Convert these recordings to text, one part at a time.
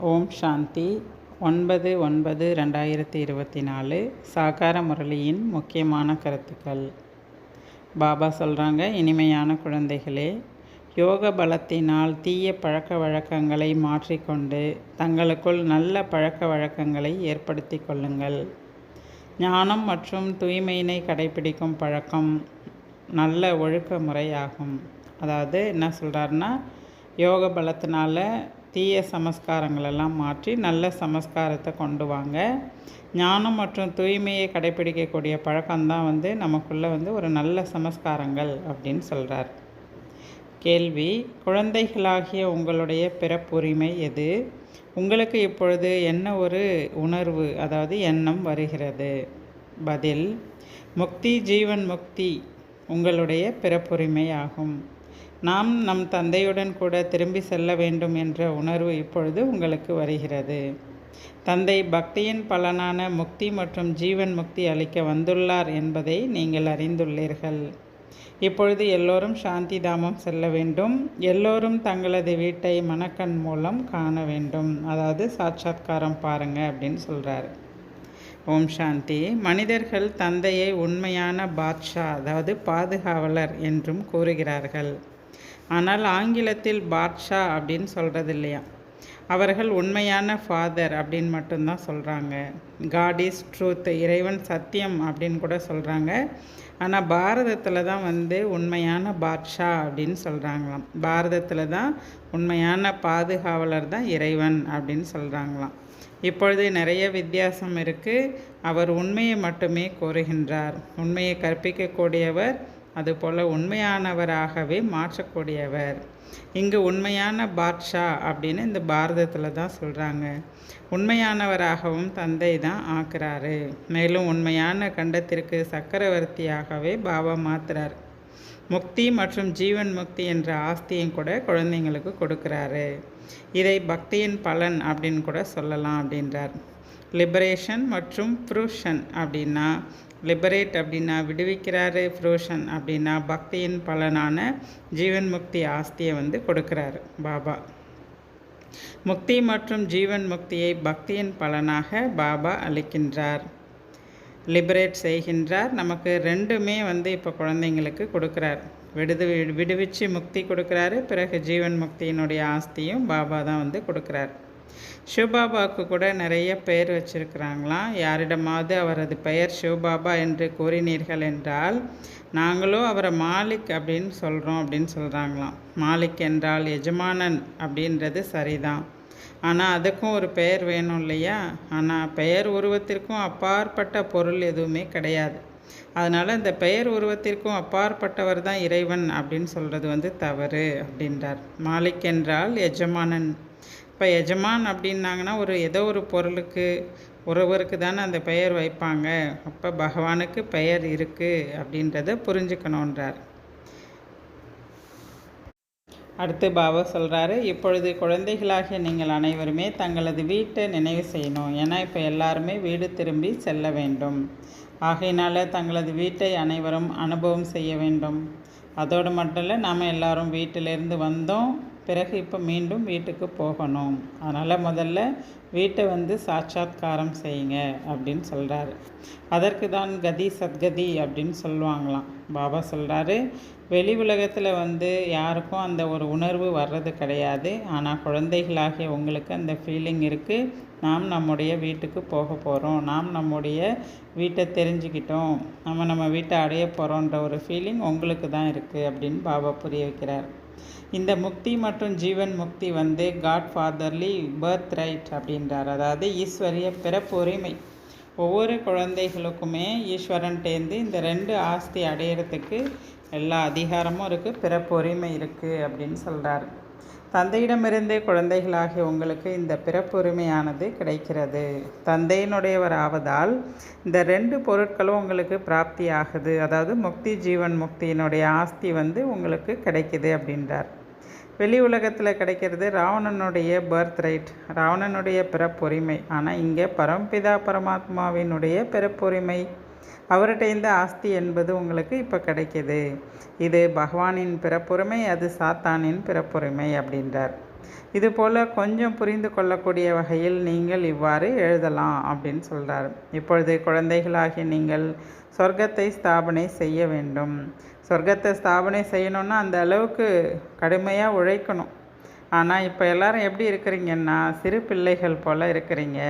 ஓம் சாந்தி. ஒன்பது ஒன்பது ரெண்டாயிரத்தி இருபத்தி நாலு சாகார முரளியின் முக்கியமான கருத்துக்கள். பாபா சொல்கிறாங்க இனிமையான குழந்தைகளே யோக பலத்தினால் தீய பழக்க வழக்கங்களை மாற்றிக்கொண்டு தங்களுக்குள் நல்ல பழக்க வழக்கங்களை ஏற்படுத்தி கொள்ளுங்கள். ஞானம் மற்றும் தூய்மையினை கடைபிடிக்கும் பழக்கம் நல்ல ஒழுக்க முறையாகும். அதாவது என்ன சொல்கிறாருன்னா யோக பலத்தினால தீய சமஸ்காரங்களெல்லாம் மாற்றி நல்ல சமஸ்காரத்தை கொண்டு வாங்க. ஞானம் மற்றும் தூய்மையை கடைபிடிக்கக்கூடிய பழக்கம்தான் வந்து நமக்குள்ளே வந்து ஒரு நல்ல சமஸ்காரங்கள் அப்படின்னு சொல்கிறார் கேள்வி குழந்தைகளாகிய உங்களுடைய பிறப்புரிமை எது? உங்களுக்கு இப்பொழுது என்ன ஒரு உணர்வு அதாவது எண்ணம் வருகிறது? பதில் முக்தி ஜீவன் முக்தி உங்களுடைய பிறப்புரிமை ஆகும் நாம் நம் தந்தையுடன் கூட திரும்பி செல்ல வேண்டும் என்ற உணர்வு இப்பொழுது உங்களுக்கு வருகிறது. தந்தை பக்தியின் பலனான முக்தி மற்றும் ஜீவன் முக்தி அளிக்க வந்துள்ளார் என்பதை நீங்கள் அறிந்துள்ளீர்கள். இப்பொழுது எல்லோரும் சாந்தி தாமம் செல்ல வேண்டும். எல்லோரும் தங்களது வீட்டை மனக்கண் மூலம் காண வேண்டும். அதாவது சாட்சாத்காரம் பாருங்க அப்படின்னு சொல்கிறார் ஓம் சாந்தி. மனிதர்கள் தந்தையை உண்மையான பாட்ஷா அதாவது பாதுகாவலர் என்றும் கூறுகிறார்கள். ஆனால் ஆங்கிலத்தில் பாட்ஷா அப்படின்னு சொல்கிறது இல்லையா அவர்கள் உண்மையான ஃபாதர் அப்படின்னு மட்டும்தான் சொல்கிறாங்க காட் இஸ் ட்ரூத் இறைவன் சத்தியம் அப்படின்னு கூட சொல்கிறாங்க ஆனால் பாரதத்தில் தான் வந்து உண்மையான பாட்ஷா அப்படின்னு சொல்கிறாங்களாம் பாரதத்தில் தான் உண்மையான பாதுகாவலர் தான் இறைவன் அப்படின்னு சொல்கிறாங்களாம் இப்பொழுது நிறைய வித்தியாசம் இருக்குது அவர் உண்மையை மட்டுமே கோருகின்றார். உண்மையை கற்பிக்கக்கூடியவர் அதுபோல் உண்மையானவராகவே மாற்றக்கூடியவர். இங்கு உண்மையான பாட்ஷா அப்படின்னு இந்த பாரதத்தில் தான் சொல்கிறாங்க உண்மையானவராகவும் தந்தை தான் ஆக்குறாரு. மேலும் உண்மையான கண்டத்திற்கு சக்கரவர்த்தியாகவே பாபா மாத்துறார். முக்தி மற்றும் ஜீவன் முக்தி என்ற ஆஸ்தியும் கூட குழந்தைங்களுக்கு கொடுக்குறாரு. இதை பக்தியின் பலன் அப்படின்னு கூட சொல்லலாம் அப்படின்றார். லிபரேஷன் மற்றும் ப்ரூஷன் அப்படின்னா லிபரேட் அப்படின்னா விடுவிக்கிறாரு ஃப்ரோஷன் அப்படின்னா பக்தியின் பலனான ஜீவன் முக்தி ஆஸ்தியை வந்து கொடுக்குறாரு பாபா. முக்தி மற்றும் ஜீவன் முக்தியை பக்தியின் பலனாக பாபா அளிக்கின்றார். லிபரேட் செய்கின்றார். நமக்கு ரெண்டுமே வந்து இப்போ குழந்தைங்களுக்கு கொடுக்குறார். விடுது விடுவிச்சு முக்தி கொடுக்குறாரு. பிறகு ஜீவன் முக்தியினுடைய ஆஸ்தியும் பாபா தான் வந்து கொடுக்குறாரு. சிவபாபாவுக்கு கூட நிறைய பெயர் வச்சிருக்கிறாங்களாம். யாரிடமாவது அவரது பெயர் சிவபாபா என்று கூறினீர்கள் என்றால் நாங்களும் அவரை மாலிக் அப்படின்னு சொல்கிறோம் அப்படின்னு சொல்கிறாங்களாம் மாலிக் என்றால் எஜமானன் அப்படின்றது சரிதான். ஆனால் அதுக்கும் ஒரு பெயர் வேணும் இல்லையா? ஆனால் பெயர் உருவத்திற்கும் அப்பாற்பட்ட பொருள் எதுவுமே கிடையாது. அதனால் இந்த பெயர் உருவத்திற்கும் அப்பாற்பட்டவர் தான் இறைவன் அப்படின்னு சொல்கிறது வந்து தவறு அப்படின்றார். மாலிக் என்றால் எஜமானன். இப்போ எஜமான் அப்படின்னாங்கன்னா ஒரு ஏதோ ஒரு பொருளுக்கு உறவருக்கு தானே அந்த பெயர் வைப்பாங்க. அப்போ பகவானுக்கு பெயர் இருக்குது அப்படின்றத புரிஞ்சுக்கணுன்றார். அடுத்து பாபா சொல்கிறாரு இப்பொழுது குழந்தைகளாகிய நீங்கள் அனைவருமே தங்களது வீட்டை நினைவு செய்யணும். ஏன்னா இப்போ எல்லாருமே வீடு திரும்பி செல்ல வேண்டும். ஆகையினால் தங்களது வீட்டை அனைவரும் அனுபவம் செய்ய வேண்டும். அதோடு மட்டும் இல்லை நாம் எல்லாரும் வீட்டிலேருந்து வந்தோம். பிறகு இப்போ மீண்டும் வீட்டுக்கு போகணும். அதனால் முதல்ல வீட்டை வந்து சாட்சாத்காரம் செய்யுங்க அப்படின்னு சொல்கிறாரு அதற்கு தான் கதி சத்கதி அப்படின்னு சொல்லுவாங்களாம். பாபா சொல்கிறாரு வெளி உலகத்தில் வந்து யாருக்கும் அந்த ஒரு உணர்வு வர்றது கிடையாது. ஆனால் குழந்தைகளாகிய உங்களுக்கு அந்த ஃபீலிங் இருக்குது நாம் நம்முடைய வீட்டுக்கு போக போகிறோம் நாம் நம்முடைய வீட்டை தெரிஞ்சுக்கிட்டோம். நம்ம நம்ம வீட்டை அடைய போகிறோன்ற ஒரு ஃபீலிங் உங்களுக்கு தான் இருக்குது அப்படின்னு பாபா புரிய வைக்கிறார். இந்த முக்தி மற்றும் ஜீவன் முக்தி வந்து காட் ஃபாதர்லி பர்த் ரைட் அப்படின்றார். அதாவது ஈஸ்வரிய பிறப்பு உரிமை. ஒவ்வொரு குழந்தைகளுக்குமே ஈஸ்வரன்டேந்து இந்த ரெண்டு ஆஸ்தி அடையிறதுக்கு எல்லா அதிகாரமும் இருக்குது பிறப்பு உரிமை இருக்குது அப்படின்னு சொல்கிறார் தந்தையிடமிருந்தே குழந்தைகளாகிய உங்களுக்கு இந்த பிறப்புரிமையானது கிடைக்கிறது. தந்தையினுடையவராவதால் இந்த ரெண்டு பொருட்களும் உங்களுக்கு பிராப்தி ஆகுது அதாவது முக்தி ஜீவன் முக்தியினுடைய ஆஸ்தி வந்து உங்களுக்கு கிடைக்குது அப்படின்றார். வெளி உலகத்தில் கிடைக்கிறது ராவணனுடைய பர்த் ரைட் ராவணனுடைய பிறப்புரிமை. ஆனால் இங்கே பரம்பிதா பரமாத்மாவினுடைய பிறப்புரிமை. அவர்கிட்ட இந்த ஆஸ்தி என்பது உங்களுக்கு இப்போ கிடைக்கிது. இது பகவானின் பிறப்புரிமை அது சாத்தானின் பிறப்புரிமை அப்படின்றார். இதுபோல் கொஞ்சம் புரிந்து கொள்ளக்கூடிய வகையில் நீங்கள் இவ்வாறு எழுதலாம் அப்படின்னு சொல்கிறார் இப்பொழுது குழந்தைகளாகி நீங்கள் சொர்க்கத்தை ஸ்தாபனை செய்ய வேண்டும். சொர்க்கத்தை ஸ்தாபனை செய்யணும்னா அந்த அளவுக்கு கடுமையாக உழைக்கணும். ஆனால் இப்போ எல்லாரும் எப்படி இருக்கிறீங்கன்னா சிறு பிள்ளைகள் போல் இருக்கிறீங்க.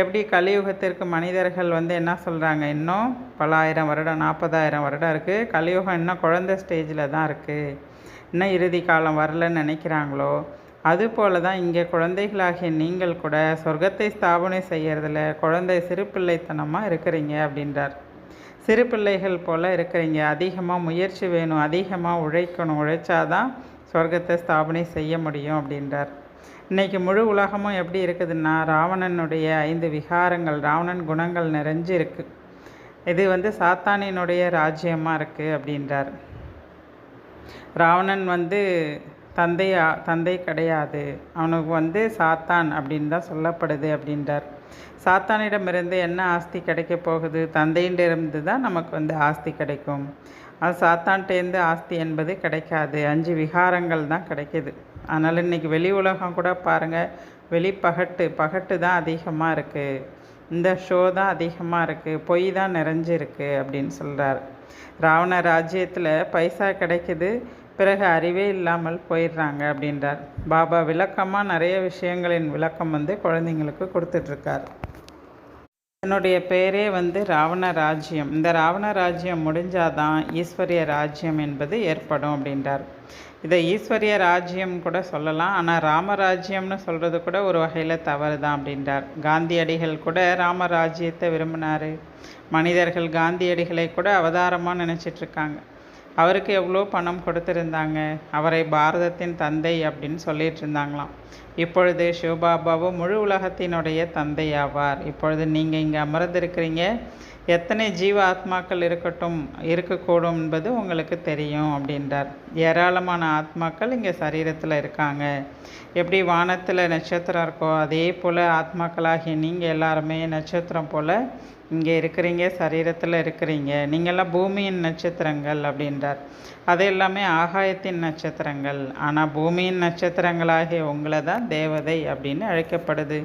எப்படி கலியுகத்திற்கு மனிதர்கள் வந்து என்ன சொல்கிறாங்க இன்னும் பலாயிரம் வருடம் நாற்பதாயிரம் வருடம் இருக்குது கலியுகம் இன்னும் குழந்தை ஸ்டேஜில் தான் இருக்குது இன்னும் இறுதி காலம் வரலன்னு நினைக்கிறாங்களோ? அதுபோல தான் இங்கே குழந்தைகளாகிய நீங்கள் கூட சொர்க்கத்தை ஸ்தாபனை செய்கிறதுல குழந்தை சிறு பிள்ளைத்தனமாக இருக்கிறீங்க அப்படின்றார். சிறு பிள்ளைகள் போல் இருக்கிறீங்க. அதிகமாக முயற்சி வேணும் அதிகமாக உழைக்கணும். உழைச்சாதான் சொர்க்கத்தை ஸ்தாபனை செய்ய முடியும் அப்படின்றார். இன்றைக்கி முழு உலகமும் எப்படி இருக்குதுன்னா ராவணனுடைய ஐந்து விகாரங்கள் ராவணன் குணங்கள் நிறைஞ்சு இருக்குது இது வந்து சாத்தானினுடைய ராஜ்யமாக இருக்குது அப்படின்றார். ராவணன் வந்து தந்தை தந்தை கிடையாது. அவனுக்கு வந்து சாத்தான் அப்படின்னு தான் சொல்லப்படுது அப்படின்றார். சாத்தானிடமிருந்து என்ன ஆஸ்தி கிடைக்க போகுது? தந்தையிடமிருந்து தான் நமக்கு வந்து ஆஸ்தி கிடைக்கும். அது சாத்தான்கிட்டேருந்து ஆஸ்தி என்பது கிடைக்காது. அஞ்சு விகாரங்கள் தான் கிடைக்கிது. அதனால் இன்றைக்கி வெளி உலகம் கூட பாருங்கள் வெளி பகட்டு பகட்டு தான் அதிகமாக இருக்குது இந்த ஷோ தான் அதிகமாக இருக்குது பொய் தான் நிறைஞ்சிருக்கு அப்படின்னு சொல்கிறார் ராவண ராஜ்யத்தில் பைசா கிடைக்குது பிறகு அறிவே இல்லாமல் போயிடுறாங்க அப்படின்றார். பாபா விளக்கமாக நிறைய விஷயங்களின் விளக்கம் வந்து குழந்தைங்களுக்கு கொடுத்துட்ருக்கார் என்னுடைய பெயரே வந்து ராவண ராஜ்யம். இந்த ராவண ராஜ்யம் முடிஞ்சாதான் ஈஸ்வரிய ராஜ்யம் என்பது ஏற்படும் அப்படின்றார். இதை ஈஸ்வரிய ராஜ்யம் கூட சொல்லலாம். ஆனால் ராமராஜ்யம்னு சொல்கிறது கூட ஒரு வகையில் தவறு தான் அப்படின்றார். காந்தியடிகள் கூட ராமராஜ்யத்தை விரும்பினார். மனிதர்கள் காந்தியடிகளை கூட அவதாரமாக நினச்சிட்ருக்காங்க அவருக்கு எவ்வளோ பணம் கொடுத்துருந்தாங்க? அவரை பாரதத்தின் தந்தை அப்படின்னு சொல்லிட்டு இருந்தாங்களாம். இப்பொழுது சிவபாபாவும் முழு உலகத்தினுடைய தந்தை ஆவார். இப்பொழுது நீங்கள் இங்கே அமர்ந்திருக்கிறீங்க. எத்தனை ஜீவ ஆத்மாக்கள் இருக்கட்டும் இருக்கக்கூடும் என்பது உங்களுக்கு தெரியும் அப்படின்றார். ஏராளமான ஆத்மாக்கள் இங்கே சரீரத்தில் இருக்காங்க. எப்படி வானத்தில் நட்சத்திரம் இருக்கோ அதே போல் ஆத்மாக்களாகிய நீங்கள் எல்லாருமே நட்சத்திரம் போல் இங்கே இருக்கிறீங்க சரீரத்தில் இருக்கிறீங்க. நீங்கள்லாம் பூமியின் நட்சத்திரங்கள் அப்படின்றார். அது எல்லாமே ஆகாயத்தின் நட்சத்திரங்கள். ஆனால் பூமியின் நட்சத்திரங்களாகிய உங்களை தான் தேவதை அப்படின்னு அழைக்கப்படுது.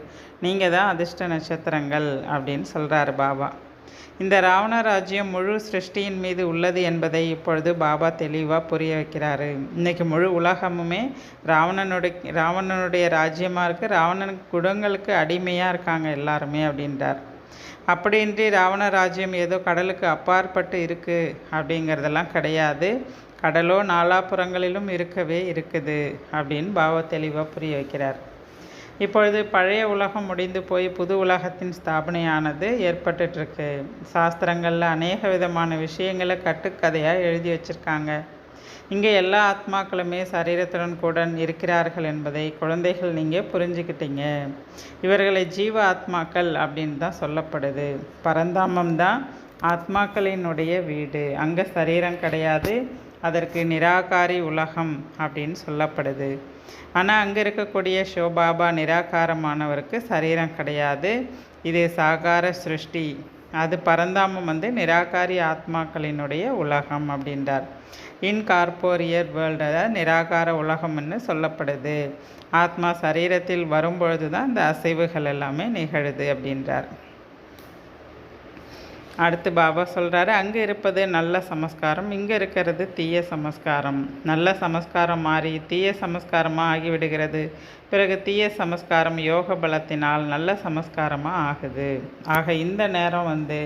நீங்கள் தான் அதிர்ஷ்ட நட்சத்திரங்கள் அப்படின்னு சொல்கிறாரு பாபா. இந்த ராவண ராஜ்யம் முழு சிருஷ்டியின் மீது உள்ளது என்பதை இப்பொழுது பாபா தெளிவாக புரிய வைக்கிறாரு. இன்றைக்கி முழு உலகமுமே ராவணனுடைய ராவணனுடைய ராஜ்யமாக இருக்குது ராவணன் குடங்களுக்கு அடிமையாக இருக்காங்க எல்லாருமே அப்படின்றார். அப்படின்றி ராவண ராஜ்யம் ஏதோ கடலுக்கு அப்பாற்பட்டு இருக்குது அப்படிங்கிறதெல்லாம் கிடையாது. கடலோ நாலாப்புறங்களிலும் இருக்கவே இருக்குது அப்படின்னு பாவ தெளிவாக புரிய வைக்கிறார். இப்பொழுது பழைய உலகம் முடிந்து போய் புது உலகத்தின் ஸ்தாபனையானது ஏற்பட்டுருக்கு சாஸ்திரங்களில் அநேக விதமான விஷயங்களை கட்டுக்கதையாக எழுதி வச்சுருக்காங்க. இங்கே எல்லா ஆத்மாக்களுமே சரீரத்துடன் கூட இருக்கிறார்கள் என்பதை குழந்தைகள் நீங்கள் புரிஞ்சுக்கிட்டீங்க. இவர்களை ஜீவ ஆத்மாக்கள் அப்படின்னு தான் சொல்லப்படுது. பரந்தாமம் தான் ஆத்மாக்களினுடைய வீடு. அங்கே சரீரம் கிடையாது. அதற்கு நிராகாரி உலகம் அப்படின்னு சொல்லப்படுது. ஆனால் அங்கே இருக்கக்கூடிய ஷோபாபா நிராகாரமானவருக்கு சரீரம் கிடையாது. இது சாகார சிருஷ்டி அது பரந்தாமம் வந்து நிராகாரி ஆத்மாக்களினுடைய உலகம் அப்படின்றார். இன்கார்போரியர் வேர்ல்டு அதாவது நிராகார உலகம்னு சொல்லப்படுது. ஆத்மா சரீரத்தில் வரும்பொழுது தான் இந்த அசைவுகள் எல்லாமே நிகழுது அப்படின்றார். அடுத்து பாபா சொல்கிறாரு அங்கே இருப்பது நல்ல சமஸ்காரம் இங்கே இருக்கிறது தீய சமஸ்காரம். நல்ல சமஸ்காரம் மாறி தீய சமஸ்காரமாக ஆகிவிடுகிறது. பிறகு தீய சமஸ்காரம் யோக பலத்தினால் நல்ல சமஸ்காரமாக ஆகுது. ஆக இந்த நேரம் வந்து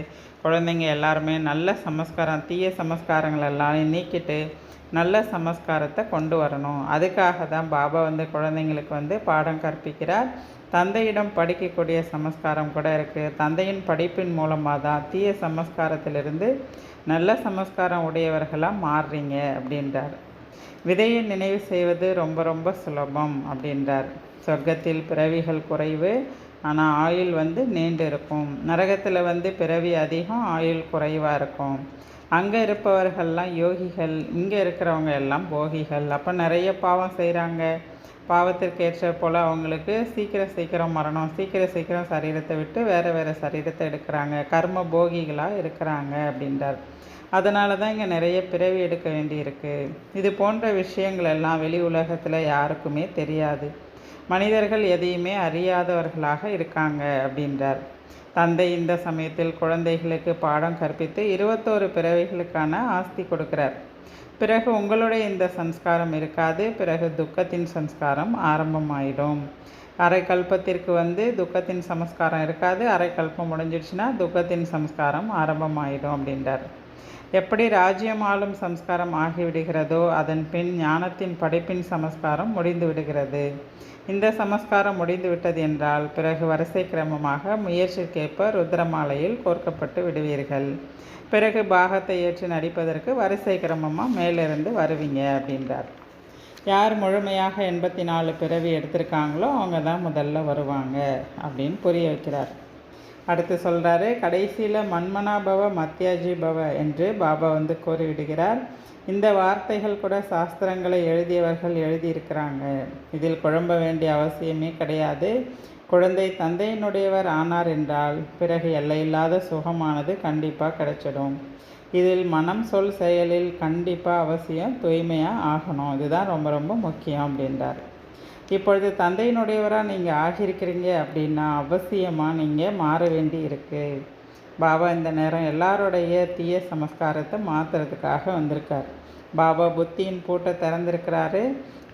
குழந்தைங்க எல்லாருமே நல்ல சமஸ்காரம் தீய சமஸ்காரங்கள் எல்லாம் நீக்கிட்டு நல்ல சமஸ்காரத்தை கொண்டு வரணும். அதுக்காக தான் பாபா வந்து குழந்தைங்களுக்கு வந்து பாடம் கற்பிக்கிறார். தந்தையிடம் படிக்கக்கூடிய சமஸ்காரம் கூட இருக்குது தந்தையின் படிப்பின் மூலமாக தான் தீய சமஸ்காரத்திலிருந்து நல்ல சமஸ்காரம் உடையவர்களாக மாறுறீங்க அப்படின்றார். விதையை நினைவு செய்வது ரொம்ப ரொம்ப சுலபம் அப்படின்றார். சொர்க்கத்தில் பிறவிகள் குறைவு ஆனால் ஆயுள் வந்து நீண்டு இருக்கும். நரகத்தில் வந்து பிறவி அதிகம் ஆயுள் குறைவாக இருக்கும். அங்கே இருப்பவர்கள்லாம் யோகிகள் இங்கே இருக்கிறவங்க எல்லாம் போகிகள். அப்போ நிறைய பாவம் செய்கிறாங்க பாவத்திற்கு ஏற்ற போல் அவங்களுக்கு சீக்கிரம் சீக்கிரம் மரணம் சீக்கிரம் சீக்கிரம் சரீரத்தை விட்டு வேறு வேறு சரீரத்தை எடுக்கிறாங்க. கர்ம போகிகளாக இருக்கிறாங்க அப்படின்றார். அதனால தான் இங்கே நிறைய பிறவி எடுக்க வேண்டியிருக்கு. இது போன்ற விஷயங்கள் எல்லாம் வெளி உலகத்தில் யாருக்குமே தெரியாது. மனிதர்கள் எதையுமே அறியாதவர்களாக இருக்காங்க அப்படின்றார். தந்தை இந்த சமயத்தில் குழந்தைகளுக்கு பாடம் கற்பித்து இருபத்தோரு பிறவிகளுக்கான ஆஸ்தி கொடுக்கிறார். பிறகு உங்களுடைய இந்த சம்ஸ்காரம் இருக்காது. பிறகு துக்கத்தின் சம்ஸ்காரம் ஆரம்பமாயிடும். அரை கல்பத்திற்கு வந்து துக்கத்தின் சமஸ்காரம் இருக்காது. அரை கல்பம் முடிஞ்சிடுச்சுன்னா துக்கத்தின் சம்ஸ்காரம் ஆரம்பமாயிடும் அப்படின்றார். எப்படி ராஜ்யம் ஆளும் சம்ஸ்காரம் ஆகிவிடுகிறதோ அதன் பின் ஞானத்தின் படைப்பின் சமஸ்காரம் முடிந்து விடுகிறது இந்த சமஸ்காரம் முடிந்து விட்டது என்றால் பிறகு வரிசை கிரமமாக முயற்சிக்கேற்ப ருத்ரமாலையில் கோர்க்கப்பட்டு விடுவீர்கள். பிறகு பாகத்தை ஏற்று நடிப்பதற்கு வரிசை கிரமமாக மேலிருந்து வருவீங்க அப்படின்றார். யார் முழுமையாக எண்பத்தி நாலு பிறவி எடுத்திருக்காங்களோ அவங்க தான் முதல்ல வருவாங்க அப்படின்னு புரிய வைக்கிறார். அடுத்து சொல்கிறாரு கடைசியில் மன்மனாபவ மத்தியாஜி பவ என்று பாபா வந்து கூறிவிடுகிறார் இந்த வார்த்தைகள் கூட சாஸ்திரங்களை எழுதியவர்கள் எழுதியிருக்கிறாங்க. இதில் குழம்ப வேண்டிய அவசியமே கிடையாது. குழந்தை தந்தையினுடையவர் ஆனார் என்றால் பிறகு எல்லையில்லாத சுகமானது கண்டிப்பாக கிடைச்சிடும். இதில் மனம் சொல் செயலில் கண்டிப்பாக அவசியம் தூய்மையாக ஆகணும். இதுதான் ரொம்ப ரொம்ப முக்கியம் அப்படின்றார். இப்பொழுது தந்தையினுடையவராக நீங்கள் ஆகியிருக்கிறீங்க அப்படின்னா அவசியமாக நீங்கள் மாற வேண்டி இருக்குது பாபா இந்த நேரம் எல்லாருடைய தீய சமஸ்காரத்தை மாற்றுறதுக்காக வந்திருக்கார். பாபா புத்தியின் பூட்டை திறந்திருக்கிறாரு.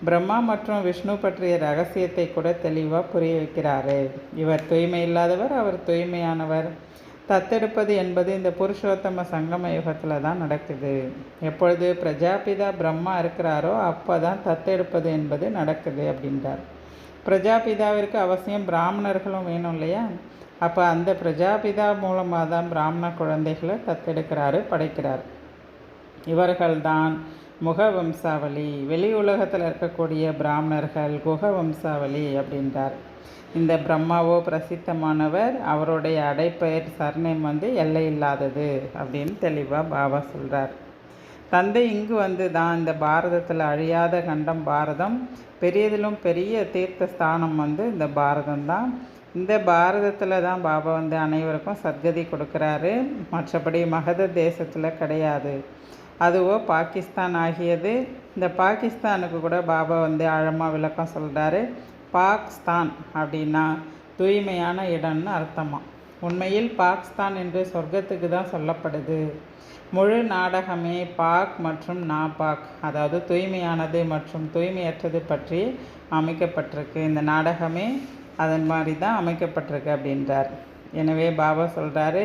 பிரம்மா மற்றும் விஷ்ணு பற்றிய ரகசியத்தை கூட தெளிவாக புரிய வைக்கிறாரு. இவர் தூய்மை இல்லாதவர் அவர் தூய்மையானவர். தத்தெடுப்பது என்பது இந்த புருஷோத்தம சங்கம யுகத்தில் தான் நடக்குது. எப்பொழுது பிரஜாபிதா பிரம்மா இருக்கிறாரோ அப்போ தான் தத்தெடுப்பது என்பது நடக்குது அப்படின்றார். பிரஜாபிதாவிற்கு அவசியம் பிராமணர்களும் வேணும் இல்லையா? அப்போ அந்த பிரஜாபிதா மூலமாக தான் பிராமண குழந்தைகளை தத்தெடுக்கிறாரு படைக்கிறார். இவர்கள்தான் முக வம்சாவளி வெளி உலகத்தில் இருக்கக்கூடிய பிராமணர்கள் குக வம்சாவளி அப்படின்றார். இந்த பிரம்மாவோ பிரசித்தமானவர் அவருடைய அடைப்பெயர் சர்ணம் வந்து எல்லை இல்லாதது அப்படின்னு தெளிவாக பாபா சொல்கிறார் தந்தை இங்கு வந்து தான் இந்த பாரதத்தில் அழியாத கண்டம் பாரதம் பெரியதிலும் பெரிய தீர்த்த ஸ்தானம் வந்து இந்த பாரதம் தான் இந்த பாரதத்தில் தான் பாபா வந்து அனைவருக்கும் சத்கதி கொடுக்குறாரு. மற்றபடி மகத தேசத்தில் கிடையாது. அதுவோ பாகிஸ்தான் ஆகியது. இந்த பாகிஸ்தானுக்கு கூட பாபா வந்து ஆழமாக விளக்கம் சொல்கிறாரு பாக்ஸ்தான் அப்படின்னா தூய்மையான இடம்னு அர்த்தமா. உண்மையில் பாக்ஸ்தான் என்று சொர்க்கத்துக்கு தான் சொல்லப்படுது. முழு நாடகமே பாக் மற்றும் நாபாக் அதாவது தூய்மையானது மற்றும் தூய்மையற்றது பற்றி அமைக்கப்பட்டிருக்கு. இந்த நாடகமே அதன் மாதிரி தான் அமைக்கப்பட்டிருக்கு அப்படின்றார். எனவே பாபா சொல்கிறாரு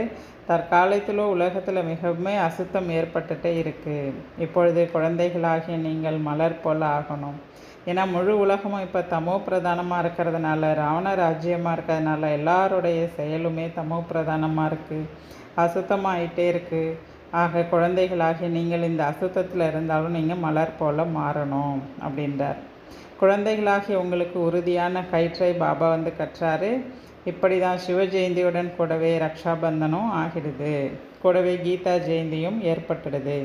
தற்காலத்தில் உலகத்தில் மிகவும் அசுத்தம் ஏற்பட்டுட்டே இருக்குது இப்பொழுது குழந்தைகளாகிய நீங்கள் மலர் போல் ஆகணும். ஏன்னா முழு உலகமும் இப்போ தமோ பிரதானமாக இருக்கிறதுனால ராவண ராஜ்யமாக இருக்கிறதுனால எல்லாருடைய செயலுமே தமோ பிரதானமாக இருக்குது அசுத்தமாகிட்டே இருக்குது ஆக குழந்தைகளாகிய நீங்கள் இந்த அசுத்தத்தில் இருந்தாலும் நீங்கள் மலர் போல் மாறணும் அப்படின்றார். குழந்தைகளாகிய உங்களுக்கு உறுதியான கயிற்றை பாபா வந்து கற்றாரு. இப்படி தான் சிவ ஜெயந்தியுடன் கூடவே ரக்ஷாபந்தனும் ஆகிடுது. கூடவே கீதா ஜெயந்தியும் ஏற்பட்டுடுது.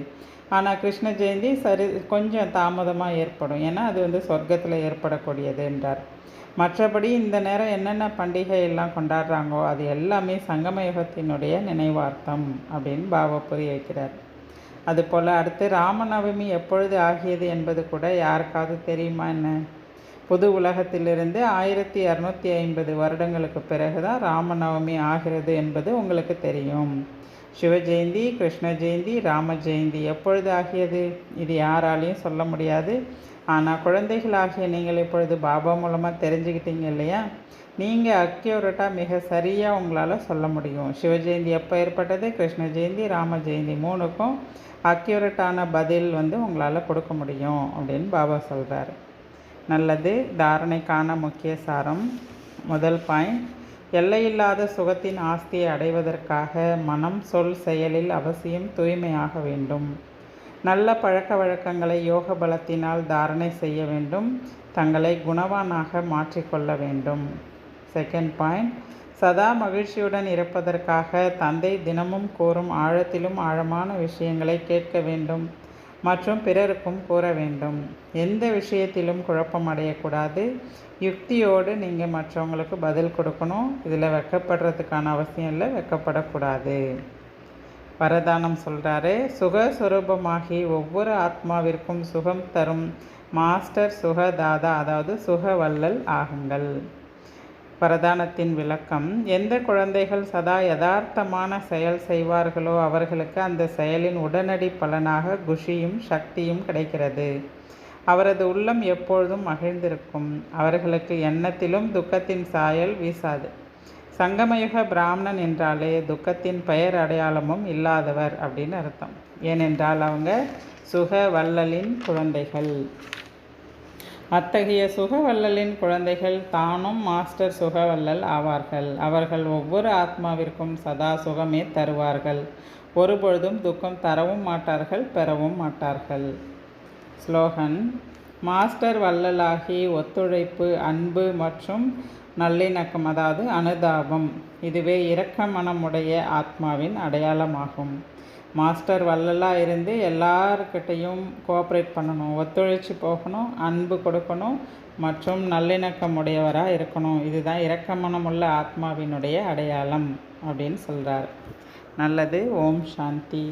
ஆனால் கிருஷ்ண ஜெயந்தி சரி கொஞ்சம் தாமதமாக ஏற்படும். ஏன்னா அது வந்து சொர்க்கத்தில் ஏற்படக்கூடியது என்றார். மற்றபடி இந்த நேரம் என்னென்ன பண்டிகை எல்லாம் கொண்டாடுறாங்கோ அது எல்லாமே சங்கம யுகத்தினுடைய நினைவார்த்தம் அப்படின்னு பாபா புரிய வைக்கிறார். அதுபோல் அடுத்து ராமநவமி எப்பொழுது ஆகியது என்பது கூட யாருக்காவது தெரியுமா என்ன? புது உலகத்திலிருந்து ஆயிரத்தி இரநூத்தி ஐம்பது வருடங்களுக்கு பிறகு தான் ராமநவமி ஆகிறது என்பது உங்களுக்கு தெரியும். சிவ ஜெயந்தி கிருஷ்ண ஜெயந்தி ராம ஜெயந்தி எப்பொழுது ஆகியது? இது யாராலையும் சொல்ல முடியாது. ஆனால் குழந்தைகளாகிய நீங்கள் இப்பொழுது பாபா மூலமாக தெரிஞ்சுக்கிட்டீங்க இல்லையா? நீங்கள் அக்யூரட்டாக மிக சரியாக உங்களால் சொல்ல முடியும். சிவ ஜெயந்தி எப்போ ஏற்பட்டது? கிருஷ்ண ஜெயந்தி ராம ஜெயந்தி மூணுக்கும் அக்யூரட்டான பதில் வந்து உங்களால் கொடுக்க முடியும் அப்படின்னு பாபா சொல்கிறார் நல்லது தாரணைக்கான முக்கிய சாரம். முதல் பாயிண்ட் எல்லையில்லாத சுகத்தின் ஆஸ்தியை அடைவதற்காக மனம் சொல் செயலில் அவசியம் தூய்மையாக வேண்டும். நல்ல பழக்க வழக்கங்களை யோக பலத்தினால் தாரணை செய்ய வேண்டும். தங்களை குணவானாக மாற்றிக்கொள்ள வேண்டும். செகண்ட் பாயிண்ட் சதா மகிழ்ச்சியுடன் இருப்பதற்காக தந்தை தினமும் கூறும் ஆழத்திலும் ஆழமான விஷயங்களை கேட்க வேண்டும் மற்றும் பிறருக்கும் கூற வேண்டும். எந்த விஷயத்திலும் குழப்பம் அடையக்கூடாது. யுக்தியோடு நீங்கள் மற்றவங்களுக்கு பதில் கொடுக்கணும். இதில் வெக்கப்படுறதுக்கான அவசியம் இல்லை வெக்கப்படக்கூடாது. வரதானம் சொல்கிறாரு சுகஸ்வரூபமாகி ஒவ்வொரு ஆத்மாவிற்கும் சுகம் தரும் மாஸ்டர் சுகதாதா அதாவது சுகவல்லல் ஆகுங்கள். வரதானத்தின் விளக்கம் எந்த குழந்தைகள் சதா யதார்த்தமான செயல் செய்வார்களோ அவர்களுக்கு அந்த செயலின் உடனடி பலனாக குஷியும் சக்தியும் கிடைக்கிறது. அவரது உள்ளம் எப்பொழுதும் மகிழ்ந்திருக்கும். அவர்களுக்கு எண்ணத்திலும் துக்கத்தின் சாயல் வீசாது. சங்கமயுக பிராமணன் என்றாலே துக்கத்தின் பெயர் அடையாளமும் இல்லாதவர் அப்படின்னு அர்த்தம். ஏனென்றால் அவங்க சுக வள்ளலின் குழந்தைகள். அத்தகைய சுகவல்லலின் குழந்தைகள் தானும் மாஸ்டர் சுகவல்லல் ஆவார்கள். அவர்கள் ஒவ்வொரு ஆத்மாவிற்கும் சதா சுகமே தருவார்கள். ஒருபொழுதும் துக்கம் தரவும் மாட்டார்கள் பெறவும் மாட்டார்கள். ஸ்லோகன் மாஸ்டர் வள்ளலாகி ஒத்துழைப்பு அன்பு மற்றும் நல்லிணக்கம் அதாவது அனுதாபம் இதுவே இரக்க மனமுடைய ஆத்மாவின் அடையாளமாகும். மாஸ்டர் வள்ளலாக இருந்து எல்லார்கிட்டையும் கோஆப்ரேட் பண்ணணும் ஒத்துழைச்சி போகணும் அன்பு கொடுக்கணும் மற்றும் நல்லிணக்கம் உடையவராக இருக்கணும். இதுதான் இரக்கமனமுள்ள ஆத்மாவினுடைய அடையாளம் அப்படின்னு சொல்கிறார் நல்லது ஓம் சாந்தி.